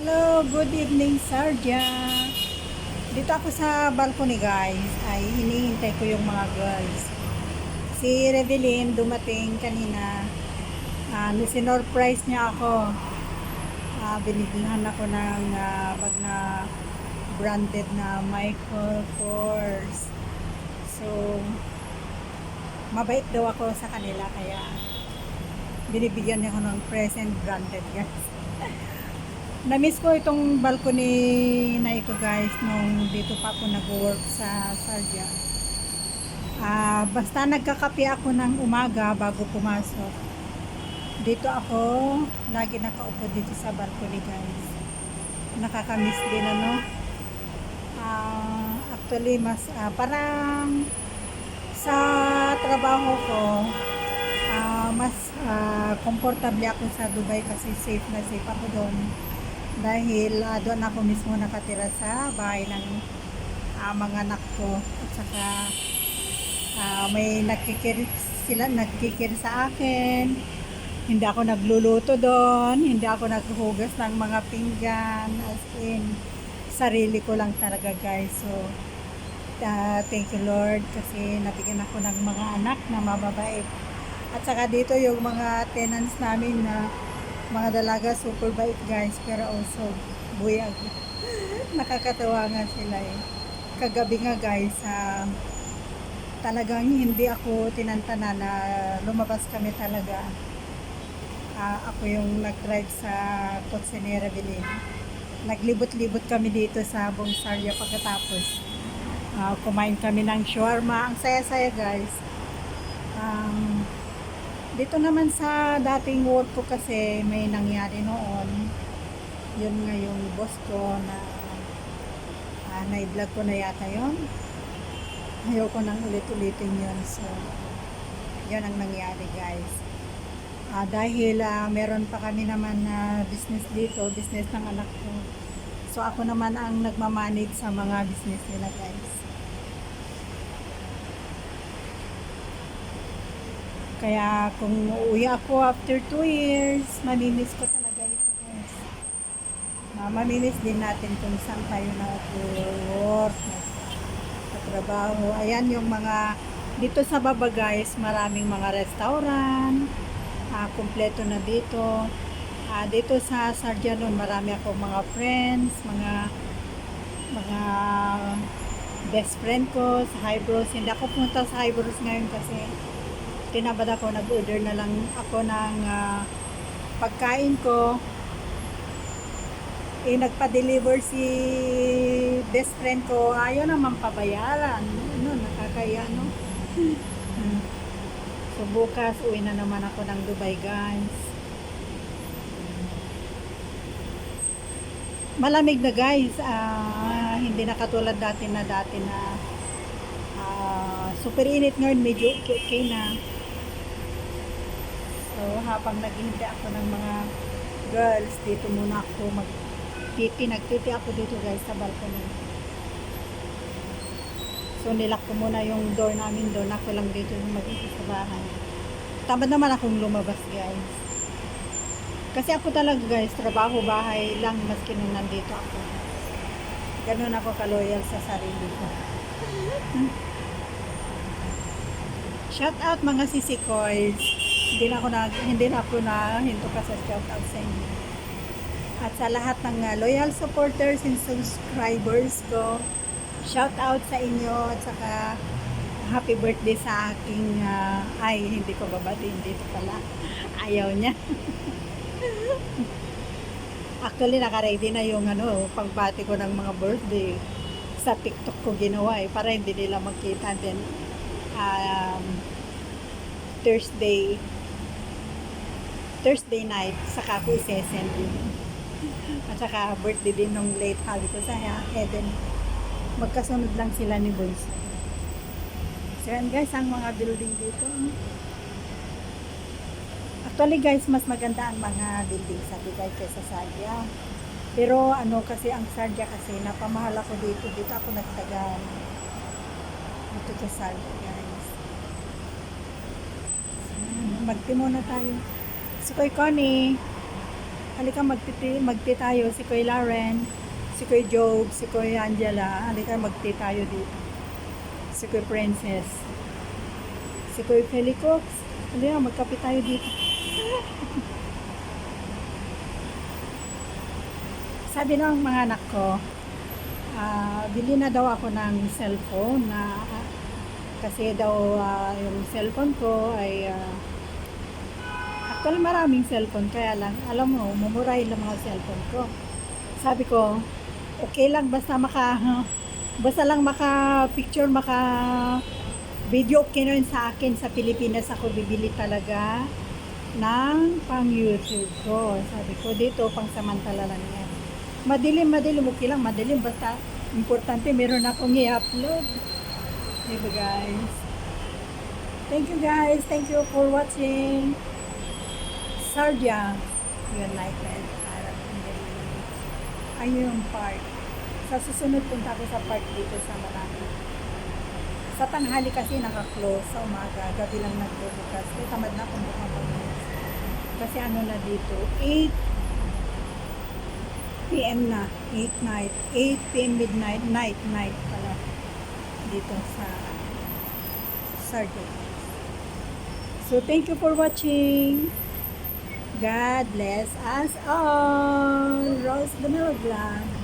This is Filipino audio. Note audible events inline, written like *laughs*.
Hello, good evening, Sarja. Dito ako sa balcony, guys. Ay, hinihintay ko yung mga girls. Si Revelyn dumating kanina. Uh, sinorprise niya ako. Uh, binigyan ako ng ah, bag na branded na Michael Kors. So, mabait daw ako sa kanila kaya binibigyan niya ako ng present branded guys. *laughs* Na-miss ko itong balcony na ito guys nung dito pa ako nag-work sa Sarja. Ah, basta nagkakape ako ng umaga bago pumasok. Dito ako lagi nakaupo dito sa balcony guys. Nakakamiss din ano. Ah, actually mas ah, parang sa trabaho ko ah, mas ah, komportable ako sa Dubai kasi safe na safe ako doon dahil ah, doon ako mismo nakatira sa bahay ng ah, mga anak ko. At saka ah, may nagkikir sila nagkikir sa akin. Hindi ako nagluluto doon hindi ako naghuhugas ng mga pinggan. As in sarili ko lang talaga guys. So ah, thank you Lord kasi nabigyan ako ng mga anak na mababait. At saka dito yung mga tenants namin na mga dalaga super bait guys pero also buyag. *laughs* Nakakatawa nga sila eh. Kagabi nga guys ah, talagang hindi ako tinantana na lumabas kami talaga. Ah, ako yung nag-drive sa kotse ni Rebelin naglibot-libot kami dito sa Bonsarya pagkatapos. Ah, kumain kami ng shawarma. Ang saya-saya guys. Um, dito naman sa dating work ko kasi may nangyari noon. Yun nga yung boss ko na uh, na-vlog ko na yata yun. Ayaw ko nang ulit-ulitin yun. So, yun ang nangyari guys. Ah, dahil ah, meron pa kami naman na business dito, business ng anak ko. So, ako naman ang nagmamanage sa mga business nila guys. Kaya kung uuwi ako after 2 years, mamimiss ko talaga ito guys. Mamimiss din natin kung saan tayo nag-work, trabaho. Ayan yung mga, dito sa baba guys, maraming mga restaurant, uh, kumpleto na dito. Uh, dito sa Sardianon, marami ako mga friends, mga mga best friend ko sa Hybros. Hindi ako punta sa Hybros ngayon kasi tinabad ako, nag-order na lang ako ng ah, pagkain ko. Eh, nagpa-deliver si best friend ko. Ayaw naman pabayaran. Ano, nakakaya, no? *laughs* So, bukas, uwi na naman ako ng Dubai, guys. Malamig na, guys. Ah, hindi na katulad dati na dati na ah, super init ngayon. Medyo okay na. So, habang naghihintay ako ng mga girls, dito muna ako magtiti. Nagtiti ako dito guys sa balcony. So, nilak ko muna yung door namin doon. Ako lang dito yung mag sa bahay. Tamad naman akong lumabas guys. Kasi ako talaga guys, trabaho bahay lang maski nung nandito ako. Ganun ako kaloyal sa sarili ko. *laughs* Shout out mga sisikoys hindi na ako na hindi na ako na hinto ka sa shout out sa inyo. At sa lahat ng uh, loyal supporters and subscribers ko, shout out sa inyo at saka happy birthday sa aking uh, ay hindi ko babatiin dito pala. *laughs* Ayaw niya. *laughs* Actually, naka-ready na yung ano, pagbati ko ng mga birthday sa TikTok ko ginawa eh, para hindi nila magkita din um, Thursday Thursday night, saka ko isesend. At saka birthday din nung late sabi ko sa Eden. Magkasunod lang sila ni Boys. So yan guys, ang mga building dito. Actually guys, mas maganda ang mga building sa Dubai kaysa sa Sadia. Pero ano kasi ang Sardia kasi napamahal ako dito. Dito ako nagtagal. Dito sa Sardia guys. Magtimo na tayo. Si Koy Connie. Halika magtiti, magti tayo. Si Kuya Lauren, si Kuya Job, si Kuya Angela. Halika magti tayo dito. Si Kuya Princess. Si Kuya Felix. Halika magkape tayo dito. *laughs* Sabi ng mga anak ko, ah, bili na daw ako ng cellphone na ah, kasi daw ah, yung cellphone ko ay ah, actually maraming cellphone kaya lang alam mo mumurahin lang mga cellphone ko. Sabi ko okay lang basta maka *laughs* basta lang maka picture maka video okay na sa akin. Sa Pilipinas ako bibili talaga ng pang YouTube ko. Sabi ko dito pang samantala lang yan. Madilim madilim okay lang madilim basta importante meron akong i-upload. Diba guys? Thank you guys. Thank you for watching Sardia United Arab Emirates ayun yung park sa susunod punta ko sa park dito sa Marami sa tanghali kasi naka-close sa umaga gabi lang nagbubukas. Kaya tamad na akong bumabukas kasi ano na dito 8 PM na 8 night 8 PM midnight night night pala dito sa Sardia. So thank you for watching God bless us all. Rose Ganilla Vlog.